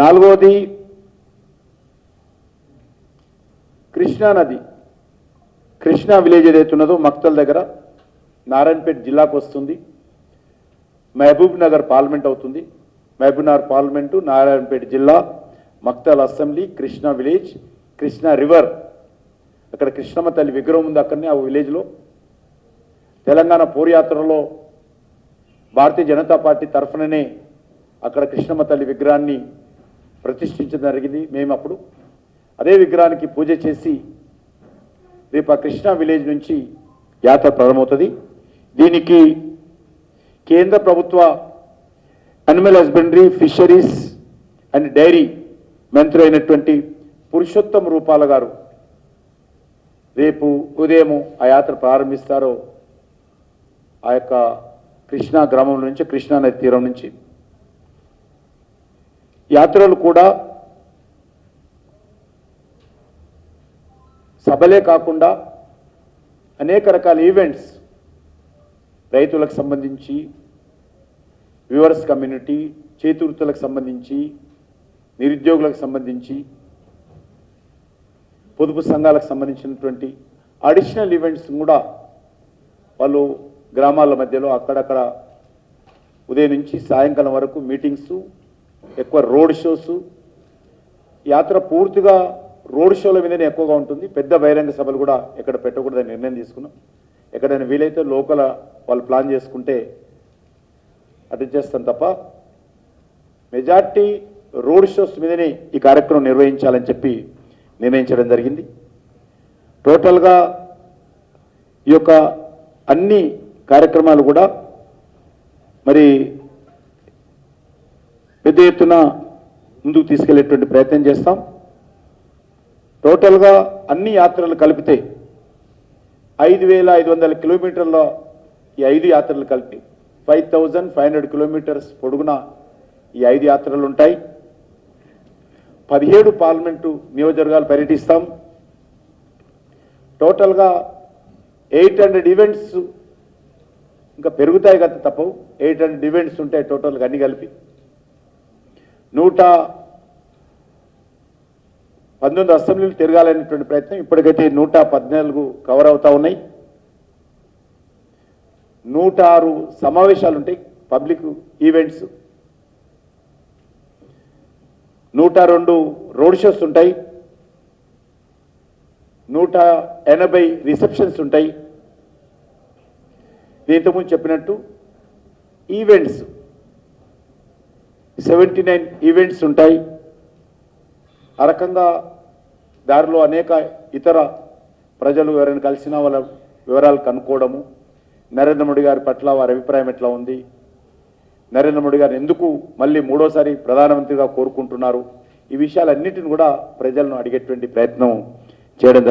నాలుగవది కృష్ణా నది. కృష్ణా విలేజ్ ఏదైతే ఉన్నదో మక్తల్ దగ్గర నారాయణపేట జిల్లాకు వస్తుంది. మహబూబ్ నగర్ పార్లమెంట్ అవుతుంది. మహబూబ్ నగర్ పార్లమెంటు నారాయణపేట జిల్లా Makthal assembly Krishna village Krishna river. అక్కడ కృష్ణమ్మ తల్లి విగ్రహం ఉంది అక్కడనే ఆ విలేజ్లో. తెలంగాణ పోరయాత్రలో భారతీయ జనతా పార్టీ తరఫుననే అక్కడ కృష్ణమ్మ తల్లి విగ్రహాన్ని ప్రతిష్ఠించడం జరిగింది మేము అప్పుడు అదే విగ్రహానికి పూజ చేసి రేపు ఆ కృష్ణా విలేజ్ నుంచి యాత్ర ప్రారంభమవుతుంది. దీనికి కేంద్ర ప్రభుత్వ animal husbandry fisheries and dairy మంత్రి అయినటువంటి పురుషోత్తమ రూపాల గారు రేపు ఉదయం ఆ యాత్ర ప్రారంభిస్తారో ఆ యొక్క కృష్ణా గ్రామం నుంచి కృష్ణా నది తీరం నుంచి. యాత్రలు కూడా సభలే కాకుండా అనేక రకాల ఈవెంట్స్ రైతులకు సంబంధించి వ్యూవర్స్ కమ్యూనిటీ చేతివృత్తులకు సంబంధించి నిరుద్యోగులకు సంబంధించి పొదుపు సంఘాలకు సంబంధించినటువంటి అడిషనల్ ఈవెంట్స్ కూడా వాళ్ళు గ్రామాల మధ్యలో అక్కడక్కడ ఉదయం నుంచి సాయంకాలం వరకు మీటింగ్స్ ఎక్కువ రోడ్ షోస్. యాత్ర పూర్తిగా రోడ్ షోల మీదనే ఎక్కువగా ఉంటుంది. పెద్ద బహిరంగ సభలు కూడా ఎక్కడ పెట్టకూడదని నిర్ణయం తీసుకున్నాం. ఎక్కడైనా వీలైతే లోకల్ వాళ్ళు ప్లాన్ చేసుకుంటే అటు చేస్తాం తప్ప మెజార్టీ రోడ్ షోస్ మీదనే ఈ కార్యక్రమం నిర్వహించాలని చెప్పి నిర్ణయించడం జరిగింది. టోటల్గా ఈ యొక్క అన్ని కార్యక్రమాలు కూడా మరి పెద్ద ఎత్తున ముందుకు తీసుకెళ్ళేటువంటి ప్రయత్నం చేస్తాం. టోటల్గా అన్ని యాత్రలు కలిపితే ఐదు వేల ఐదు వందల కిలోమీటర్ల ఈ ఐదు యాత్రలు కలిపి five thousand five hundred kilometres పొడుగున ఈ ఐదు యాత్రలు ఉంటాయి. పదిహేడు పార్లమెంటు నియోజకవర్గాలు పర్యటిస్తాం. టోటల్గా ఎయిట్ హండ్రెడ్ ఈవెంట్స్ ఇంకా పెరుగుతాయి కదా తప్పవు. ఎయిట్ హండ్రెడ్ ఈవెంట్స్ ఉంటాయి టోటల్గా అన్ని కలిపి. నూట పంతొమ్మిది అసెంబ్లీలు తిరగాలనేటువంటి ప్రయత్నం ఇప్పటికైతే నూట పద్నాలుగు కవర్ అవుతా ఉన్నాయి. నూట ఆరు సమావేశాలు ఉంటాయి పబ్లిక్ ఈవెంట్స్ నూట రెండు రోడ్ షోస్ ఉంటాయి. నూట ఎనభై రిసెప్షన్స్ ఉంటాయి. దీంతో ముందు చెప్పినట్టు ఈవెంట్స్ సెవెంటీ నైన్ ఈవెంట్స్ ఉంటాయి. ఆ రకంగా దారిలో అనేక ఇతర ప్రజలు ఎవరైనా కలిసినా వాళ్ళ వివరాలు కనుక్కోవడము. నరేంద్ర మోడీ గారి పట్ల వారి అభిప్రాయం ఎట్లా ఉంది? నరేంద్ర మోడీ గారు ఎందుకు మళ్ళీ మూడోసారి ప్రధానమంత్రిగా కోరుకుంటున్నారు? ఈ విషయాలన్నిటిని కూడా ప్రజలను అడిగేటువంటి ప్రయత్నం చేయడం